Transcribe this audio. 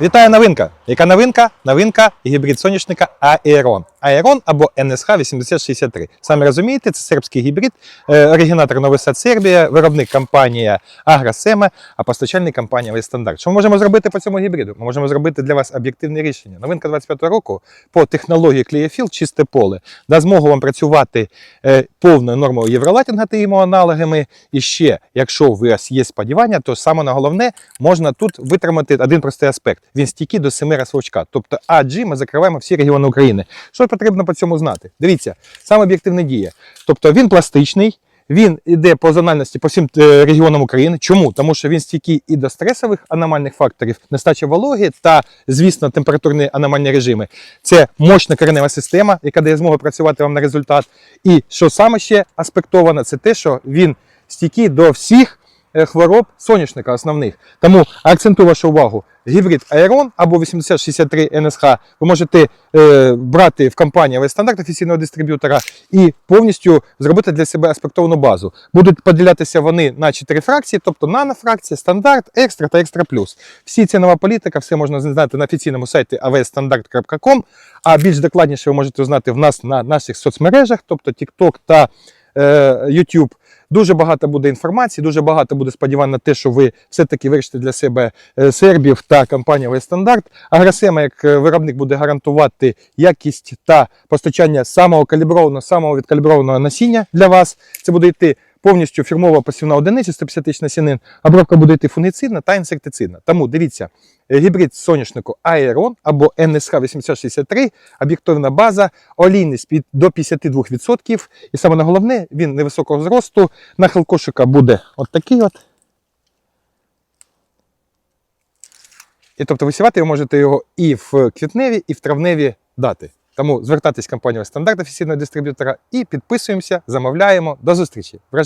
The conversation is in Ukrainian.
Вітаю новинка. Яка новинка? Новинка гібрид соняшника Aeron. Aeron або NSH 8063. Самі розумієте, це сербський гібрид, е, оригінатор Новий Сад Сербія, виробник компанія Агросема, а постачальник компанія Вестандарт. Що ми можемо зробити по цьому гібриду? Ми можемо зробити для вас об'єктивне рішення. Новинка 25-го року по технології Clearfield чисте поле дасть змогу вам працювати е, повною нормою євролатінга та йому аналогами. І ще, якщо у вас є сподівання, то саме на головне можна тут витримати один простий аспект. Він стійкий до 7 розсвочка. Тобто AG ми закриваємо всі регіони України. Що потрібно по цьому знати? Дивіться, саме об'єктивна дія. Тобто він пластичний. Він йде по зональності по всім е, регіонам України. Чому? Тому що він стійкий і до стресових аномальних факторів, нестача вологи та, звісно, температурні аномальні режими. Це мощна коренева система, яка дає змогу працювати вам на результат. І що саме ще аспектовано, це те, що він стійкий до всіх хвороб соняшника основних. Тому акцентую вашу увагу. Гібрид Aeron або 8063 NSH ви можете е, брати в компанії весь стандарт офіційного дистриб'ютора і повністю зробити для себе аспектовану базу. Будуть поділятися вони на чотири фракції, тобто нанофракція, стандарт, екстра та екстра плюс. Всі цінова політика, все можна знати на офіційному сайті avstandard.com, а більш докладніше ви можете узнати в нас на наших соцмережах, тобто TikTok та е, YouTube. Дуже багато буде інформації, дуже багато буде сподівань на те, що ви все-таки вирішите для себе е, сербів та компанія Вестандарт. Агросема як е, виробник буде гарантувати якість та постачання самого каліброваного, самого відкаліброваного насіння для вас. Це буде йти повністю фірмова посівна одиниця 150 тисяч насінин. Обробка буде йти фунгіцидна та інсектицидна. Тому дивіться, е, гібрид соняшнику Aeron або NSH 8063, об'єктивна база, олійність до 52%. І саме головне, він невисокого зросту. Нахил кошика буде от такий от. І тобто висівати ви можете його і в квітневі, і в травневі дати. Тому звертайтесь в компанію стандарт офіційного дистриб'ютора і підписуємося, замовляємо. До зустрічі!